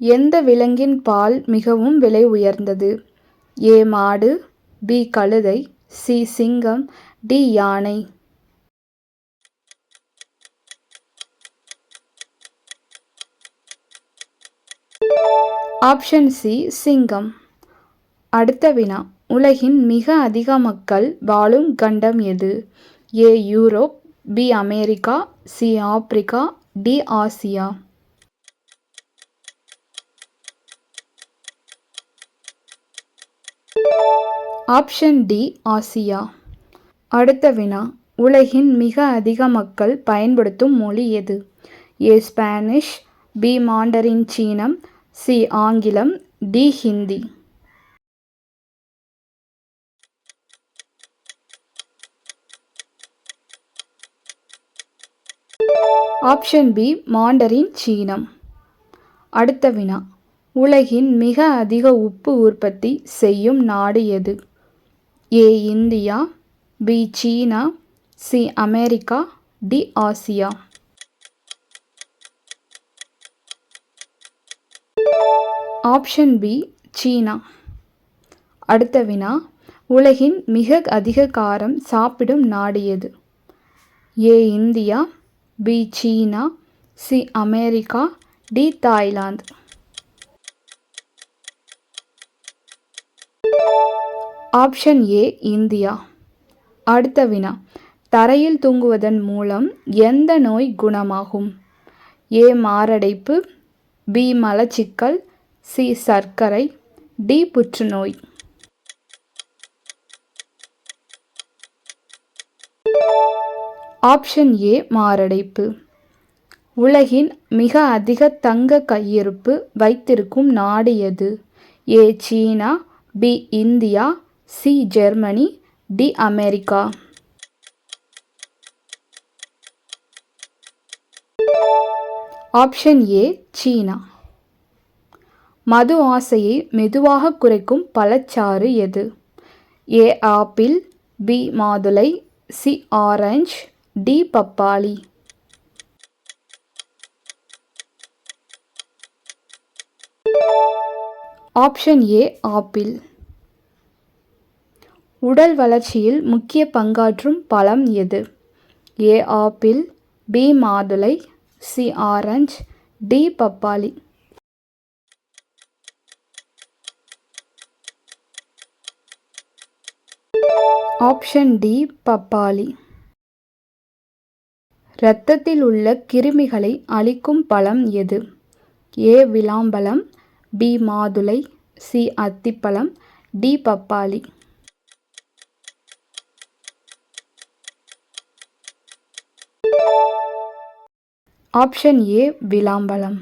எந்த விலங்கின் பால் மிகவும் விலை உயர்ந்தது? ஏ மாடு பி கழுதை சி சிங்கம் டி யானை. ஆப்ஷன் சி சிங்கம். அடுத்த வினா. உலகின் மிக அதிக மக்கள் வாழும் கண்டம் எது? A Europe B America C Africa D Asia. Option D Asia. அடுத்த வினா உலகின் மிக அதிக மக்கள் பயன்படுத்தும் மொழி எது? ஏ ஸ்பானிஷ் பி மாண்டரின் சீனம் சி ஆங்கிலம் D Hindi. Option B Mandarin சீனம். அடுத்த வினா உலகின் மிக அதிக உப்பு உற்பத்தி செய்யும் நாடு எது? A India B China C America D Asia. Option B சீனா. அடுத்த வினா உலகின் மிக அதிக காரம் சாப்பிடும் நாடு எது A India B China C America D Thailand. Option A India. அடுத்த வினா. தரையில் தூங்குவதன் மூலம் எந்த நோய் குணமாகும்? ஏ மாரடைப்பு. பி மலச்சிக்கல். சி சர்க்கரை. டி புற்றுநோய். ஆப்ஷன் ஏ மாரடைப்பு. உலகின் மிக அதிக தங்க கையிருப்பு வைத்திருக்கும் நாடு எது? A China. B India. C Germany D America. Option A சீனா. மது ஆசையை மெதுவாக குறைக்கும் பழச்சாறு எது? ஏ ஆப்பிள் பி மாதுளை சி ஆரஞ்ச் டி பப்பாளி. Option A apple. உடல் வளர்ச்சியில் முக்கிய பங்காற்றும் பழம் எது? ஏ. Apple B. மாதுளை சி. Orange D. பப்பாளி. Option D. பப்பாளி. இரத்தத்தில் உள்ள கிருமிகளை அழிக்கும் பழம் எது? ஏ. விளாம்பழம் பி. மாதுளை சி. அத்திப்பழம் டி. பப்பாளி. Option A விளாம்பழம்.